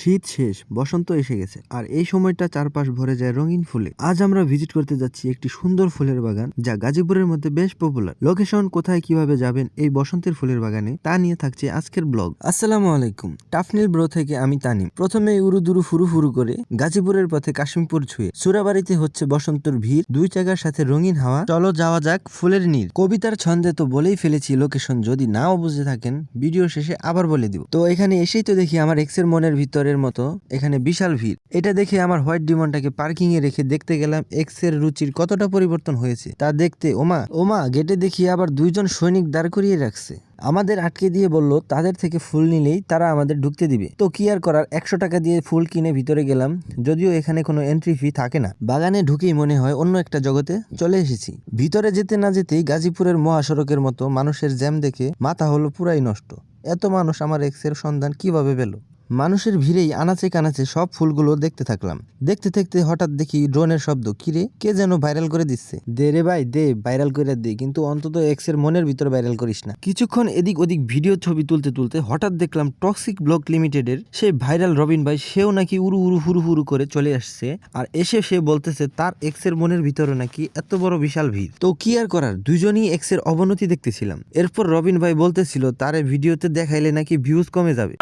শীত শেষ, বসন্ত এসে গেছে। আর এই সময়টা চারপাশ ভরে যায় রঙিন ফুলে। আজ আমরা ভিজিট করতে যাচ্ছি একটি সুন্দর ফুলের বাগান, যা গাজীপুরের মধ্যে বেশ পপুলার লোকেশন কোথায়, কীভাবে যাবেন এই বসন্তের ফুলের বাগানে, তা নিয়ে থাকছে আজকের ব্লগ। আসসালামু আলাইকুম, টাফনিল ব্রো থেকে আমি তানিম। প্রথমে উরুদুরু ফুরু ফুরু করে গাজীপুরের পথে কাশিমপুর ছুঁয়ে সুরাবাড়িতে হচ্ছে বসন্তর ভিড়, দুই চাকার সাথে রঙিন হাওয়া। চলো যাওয়া যাক ফুলের নীল। কবিতার ছন্দে তো বলেই ফেলেছি লোকেশন যদি নাও বুঝে থাকেন, ভিডিও শেষে আবার বলে দিব। তো এখানে এসেই তো দেখি আমার এক্সের মনের ভিতরের মতো, এখানে বিশাল ভিড়। এটা দেখে আমার হোয়াইট ডিমনটাকে পার্কিং এ রেখে দেখতে গেলাম এক্সের রুচির কতটা পরিবর্তন হয়েছে। তা দেখতে ওমা ওমা, গেটে দেখি আবার দুইজন সৈনিক দাঁড় করিয়ে রাখছে। আমাদের আটকে দিয়ে বলল, তাদের থেকে ফুল নিলেই তারা আমাদের ঢুকতে দিবে। তো কি আর করার, একশো টাকা দিয়ে ফুল কিনে ভিতরে গেলাম, যদিও এখানে কোনো এন্ট্রি ফি থাকে না। বাগানে ঢুকেই মনে হয় অন্য একটা জগতে চলে এসেছি। ভিতরে যেতে না যেতেই গাজীপুরের মহাসড়কের মতো মানুষের জ্যাম দেখে মাথা হলো পুরাই নষ্ট। এত মানুষ আমার এক্সের সন্ধান কীভাবে পেল? মানুষের ভিড়েই আনাচে কানাচে সব ফুলগুলো দেখতে থাকলাম। দেখতে দেখতে হঠাৎ দেখি ড্রোনের শব্দ কিরে কে যেন ভাইরাল করে দিচ্ছে? দে রে ভাই দে ভাইরাল করে দে কিন্তু অন্তত এক্সের মনের ভিতর ভাইরাল করিস না। কিছুক্ষণ এদিক ওদিক ভিডিও ছবি তুলতে তুলতে হঠাৎ দেখলাম টক্সিক ব্লক লিমিটেডের সেই ভাইরাল রবিন ভাই সেও নাকি উড়ু উড়ু হুরু হুরু করে চলে আসছে আর এসে সে বলতেছে তার এক্সের মনের ভিতরে নাকি এত বড় বিশাল ভিড়? তো কি আর করার দুজনই এক্সের অবনতি দেখতেছিলাম। এরপর রবিন ভাই বলতেছিল তার ভিডিওতে দেখাইলে নাকি ভিউজ কমে যাবে।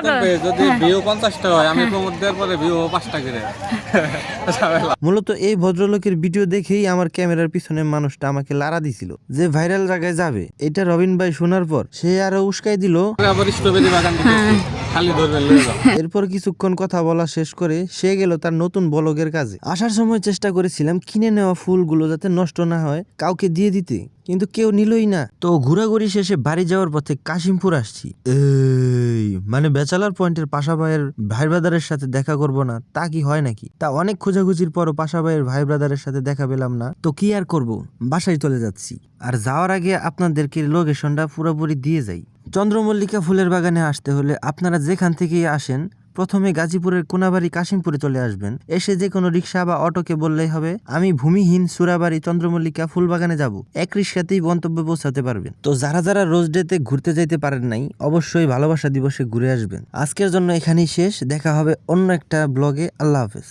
যদি ভিউ পঞ্চাশটা হয় আমি প্রমোট দেওয়ার পরে ভিউ পাঁচটা করে। মূলত এই ভদ্রলোকের ভিডিও দেখেই আমার ক্যামেরার পিছনে মানুষটা আমাকে লারা দিছিল যে ভাইরাল জায়গায় যাবে। এটা রবিন ভাই শোনার পর সে আরও উস্কাই দিল। আবার স্ট্রবেরি বাগান এরপর কিছুক্ষণ কথা বলা শেষ করে সে গেল তার নতুন বলগের কাজে। আসার সময় চেষ্টা করেছিলাম কিনে নেওয়া ফুলগুলো যাতে নষ্ট না হয়, কাউকে দিয়ে দিতে, কিন্তু কেউ নিলই না। তো ঘোরাঘুরি শেষে বাড়ি যাওয়ার পথে কাশিমপুর আসছি। মানে ব্যাচেলার পয়েন্টের পাশা ভাইয়ের ভাই ব্রাদারের সাথে দেখা করব না, তা কি হয় নাকি? তা অনেক খোঁজাখুঁজির পরও পাশা ভাইয়ের ভাই ব্রাদারের সাথে দেখা পেলাম না। তো কি আর করব? বাসায় চলে যাচ্ছি। আর যাওয়ার আগে আপনাদেরকে লোকেশনটা পুরোপুরি দিয়ে যাই। চন্দ্রমল্লিকা ফুলের বাগানে আসতে হলে আপনারা যেখান থেকেই আসেন, প্রথমে গাজীপুরের কোনাবাড়ি কাশিমপুরে চলে আসবেন। এসে যে কোনো রিক্সা বা অটোকে বললেই হবে, আমি ভূমিহীন সুরাবাড়ি চন্দ্রমল্লিকা ফুলবাগানে যাব। এক রিক্সাতেই গন্তব্যে পৌঁছাতে পারবেন। তো যারা যারা রোজ ডেতে ঘুরতে যাইতে পারেন নাই, অবশ্যই ভালোবাসা দিবসে ঘুরে আসবেন। আজকের জন্য এখানেই শেষ, দেখা হবে অন্য একটা ব্লগে। আল্লাহ হাফেজ।